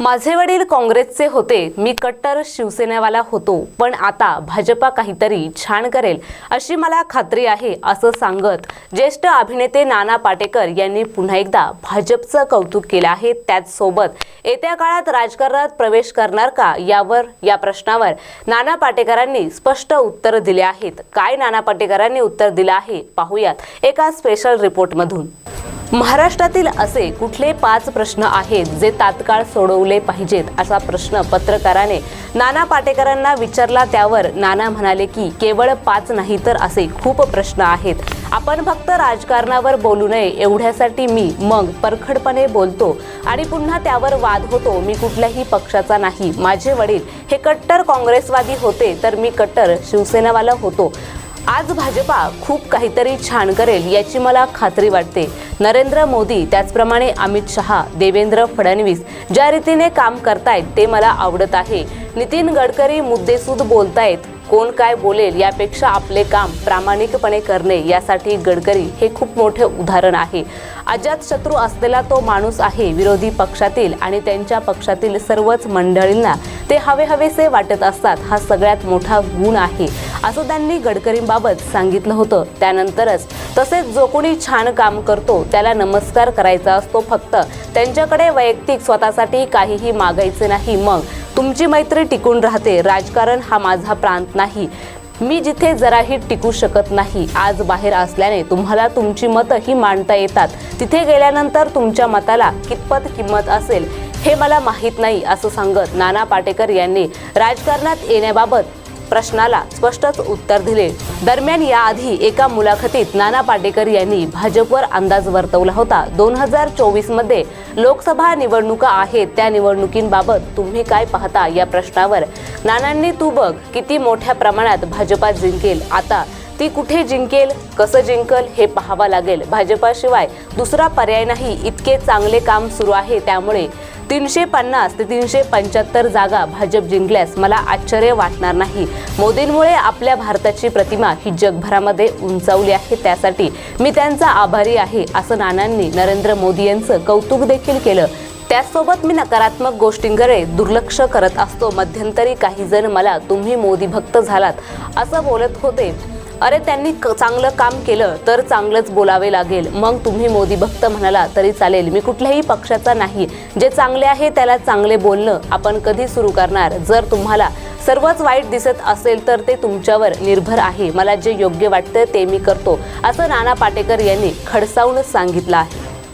माझे वडील काँग्रेसचे होते. मी कट्टर शिवसेनेवाला होतो. पण आता भाजपा काहीतरी छान करेल अशी मला खात्री आहे असं सांगत ज्येष्ठ अभिनेते नाना पाटेकर यांनी पुन्हा एकदा भाजपचं कौतुक केलं आहे त्याचसोबत येत्या काळात राजकारणात प्रवेश करणार का यावर या प्रश्नावर नाना पाटेकरांनी स्पष्ट उत्तर दिले आहेत. काय नाना पाटेकरांनी उत्तर दिलं आहे पाहूयात एका स्पेशल रिपोर्टमधून महाराष्ट्रातील असे कुठले पाच प्रश्न आहेत जे तात्काळ सोडवले पाहिजेत असा प्रश्न पत्रकाराने नाना पाटेकरांना विचारला त्यावर नाना म्हणाले की केवळ पाच नाही तर असे खूप प्रश्न आहेत. आपण फक्त राजकारणावर बोलू नये. एवढ्यासाठी मी मग परखडपणे बोलतो आणि पुन्हा त्यावर वाद होतो. मी कुठल्याही पक्षाचा नाही. माझे वडील हे कट्टर काँग्रेसवादी होते तर मी कट्टर शिवसेनावाला होतो. आज भाजपा खूप काहीतरी छान करेल याची मला खात्री वाटते. नरेंद्र मोदी त्याचप्रमाणे अमित शहा देवेंद्र फडणवीस ज्या रीतीने काम करतायत ते मला आवडत आहे. नितीन गडकरी मुद्देसूद बोलतायत कोण काय बोलेल यापेक्षा आपले काम प्रामाणिकपणे करणे यासाठी गडकरी हे खूप मोठे उदाहरण आहे. अजात शत्रू असलेला तो माणूस आहे विरोधी पक्षातील आणि त्यांच्या पक्षातील सर्वच मंडळींना ते हवे हवेसे वाटत असतात हा सगळ्यात मोठा गुण आहे. असं त्यांनी गडकरींबाबत सांगितलं होतं. त्यानंतरच तसेच जो कोणी छान काम करतो त्याला नमस्कार करायचा असतो फक्त. त्यांच्याकडे वैयक्तिक स्वतःसाठी काहीही मागायचे नाही. मग तुमची मैत्री टिकून राहते राजकारण हा माझा प्रांत नाही. मी जिथे जराही टिकू शकत नाही आज बाहेर असल्याने तुम्हाला तुमची मतं ही मांडता येतात. तिथे गेल्यानंतर तुमच्या मताला कितपत किंमत असेल हे मला माहीत नाही असं सांगत नाना पाटेकर यांनी राजकारणात येण्याबाबत प्रश्नाला स्पष्टच उत्तर दिले. दरम्यान याआधी एका मुलाखतीत नाना पाटेकर यांनी भाजपवर अंदाज वर्तवला होता. दोन हजार चोवीसमध्ये लोकसभा निवडणुका आहेत त्या निवडणुकींबाबत तुम्ही काय पाहता या प्रश्नावर? नानांनी तू बघ किती मोठ्या प्रमाणात भाजपा जिंकेल. आता ती कुठे जिंकेल कसं जिंकल हे पाहावं लागेल. भाजपाशिवाय दुसरा पर्याय नाही. इतके चांगले काम सुरू आहे त्यामुळे तीनशे पन्नास ते तीनशे पंच्याहत्तर जागा भाजप जिंकल्यास मला आश्चर्य वाटणार नाही. मोदींमुळे आपल्या भारताची प्रतिमा ही जगभरामध्ये उंचावली आहे. त्यासाठी मी त्यांचा आभारी आहे असं नानांनी नरेंद्र मोदी यांचं कौतुक देखील केलं. त्याचसोबत मी नकारात्मक गोष्टींकडे दुर्लक्ष करत असतो. मध्यंतरी काही जण मला तुम्ही मोदी भक्त झालात असं बोलत होते. अरे त्यांनी क- चांगलं काम केलं तर चांगलंच बोलावे लागेल. मग तुम्ही मोदी भक्त म्हणाला तरी चालेल. मी कुठल्याही पक्षाचा नाही. जे चांगले आहे त्याला चांगले बोलणं आपण कधी सुरू करणार? जर तुम्हाला सर्वच वाईट दिसत असेल तर ते तुमच्यावर निर्भर आहे. मला जे योग्य वाटतं ते मी करतो. असं नाना पाटेकर यांनी खडसावून सांगितलं आहे.